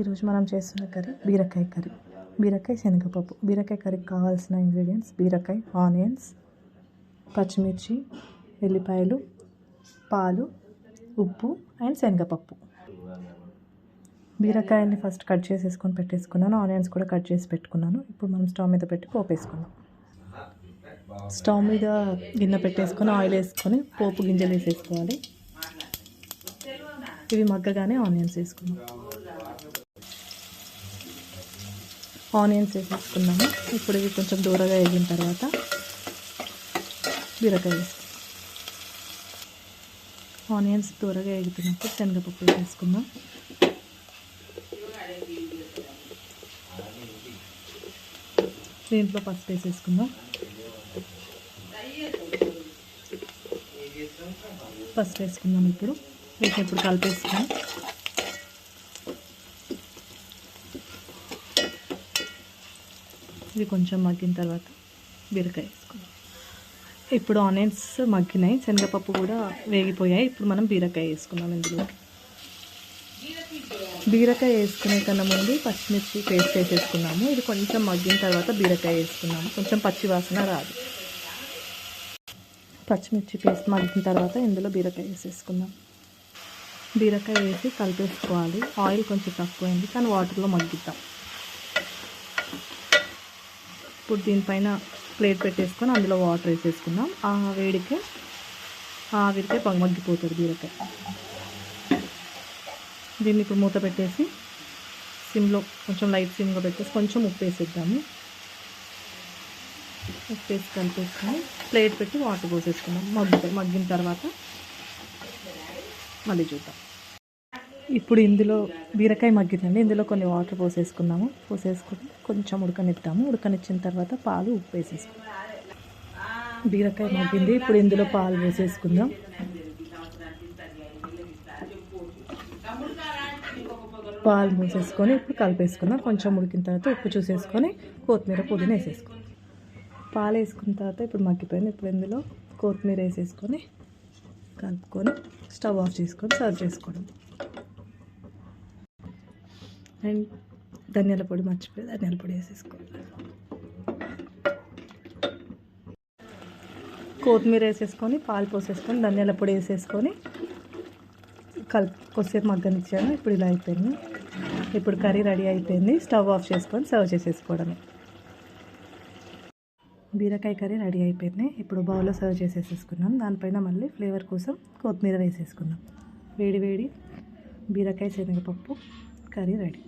ఈరోజు మనం చేస్తున్న కర్రీ బీరకాయ కర్రీ. బీరకాయ శనగపప్పు. బీరకాయ కర్రీకి కావాల్సిన ఇంగ్రీడియంట్స్ బీరకాయ ఆనియన్స్ పచ్చిమిర్చి ఎల్లిపాయలు పాలు ఉప్పు అండ్ శనగపప్పు. బీరకాయని ఫస్ట్ కట్ చేసేసుకొని పెట్టేసుకున్నాను. ఆనియన్స్ కూడా కట్ చేసి పెట్టుకున్నాను. ఇప్పుడు మనం స్టవ్ మీద పెట్టి పోపు స్టవ్ మీద గిన్నె పెట్టేసుకొని ఆయిల్ వేసుకొని పోపు గింజలు వేసేసుకోవాలి. ఇవి మగ్గగానే ఆనియన్స్ వేసుకుందాం. ఆనియన్స్ వేసేసుకున్నాము. ఇప్పుడు ఇవి కొంచెం దూరగా వేగిన తర్వాత బీరకాయ వేసుకుందాం. ఆనియన్స్ దూరగా వేగుతున్నప్పుడు శనగపప్పు వేసేసుకుందాం. దీంట్లో పసుపు వేసేసుకుందాం. పసుపు వేసుకుందాం ఇప్పుడు. వేసి ఇప్పుడు కలిపేసుకుందాం. ఇది కొంచెం మగ్గిన తర్వాత బీరకాయ వేసుకుందాం. ఇప్పుడు ఆనియన్స్ మగ్గినాయి శనగపప్పు కూడా వేగిపోయాయి. ఇప్పుడు మనం బీరకాయ వేసుకున్నాం ఇందులో. బీరకాయ వేసుకునే కన్నా ముందు పచ్చిమిర్చి పేస్ట్ వేసేసుకున్నాము ఇది కొంచెం మగ్గిన తర్వాత బీరకాయ వేసుకున్నాము కొంచెం పచ్చి వాసన రాదు. పచ్చిమిర్చి పేస్ట్ మగ్గిన తర్వాత ఇందులో బీరకాయ వేసేసుకుందాం. బీరకాయ వేసి కలిపేసుకోవాలి. ఆయిల్ కొంచెం తక్కువైంది కానీ వాటర్లో మగ్గిద్దాం. ఇప్పుడు దీనిపైన ప్లేట్ పెట్టేసుకొని అందులో వాటర్ వేసేసుకుందాం. ఆ వేడికే ఆవిరికే పొగ మగ్గిపోతుంది బీరకాయ. దీన్ని ఇప్పుడు మూత పెట్టేసి సిమ్లో కొంచెం లైట్ సిమ్గా పెట్టేసి కొంచెం ఉప్పు వేసేద్దాము. ఉప్పు వేసి కలిపేసుకొని ప్లేట్ పెట్టి వాటర్ పోసేసుకుందాం. మగ్గుతాయి మగ్గిన తర్వాత మళ్ళీ చూద్దాం. ఇప్పుడు ఇందులో బీరకాయ మగ్గిదండి ఇందులో కొన్ని వాటర్ పోసేసుకున్నాము పోసేసుకుని కొంచెం ఉడకనిద్దాము. ఉడకనిచ్చిన తర్వాత పాలు ఉప్పు వేసేసుకుందాం. బీరకాయ మగ్గింది. ఇప్పుడు ఇందులో పాలు వేసేసుకుందాం పాలు మూసేసుకొని ఇప్పుడు కలిపేసుకుందాం. కొంచెం ఉడికిన తర్వాత ఉప్పు చూసేసుకొని కొత్తిమీర పుదీనా వేసేసుకుందాం పాలు వేసుకున్న తర్వాత ఇప్పుడు మగ్గిపోయింది. ఇప్పుడు ఇందులో కొత్తిమీర వేసేసుకొని కలుపుకొని స్టవ్ ఆఫ్ చేసుకొని సర్వ్ చేసుకోవడం. అండ్ ధనియాల పొడి మర్చిపోయి ధనియాల పొడి వేసేసుకోవాలి కొత్తిమీర వేసేసుకొని పాలు పోసేసుకొని ధనియాల పొడి వేసేసుకొని కల్ కొద్దిసేపు మగ్గనిచ్చాను. ఇప్పుడు ఇలా అయిపోయింది. ఇప్పుడు కర్రీ రెడీ అయిపోయింది. స్టవ్ ఆఫ్ చేసుకొని సర్వ్ చేసేసుకోవడమే. బీరకాయ కర్రీ రెడీ అయిపోయింది. ఇప్పుడు బౌల్లో సర్వ్ చేసేసేసుకున్నాం. దానిపైన మళ్ళీ ఫ్లేవర్ కోసం కొత్తిమీర వేసేసుకుందాం. వేడి వేడి బీరకాయ శనగపప్పు. Curry ready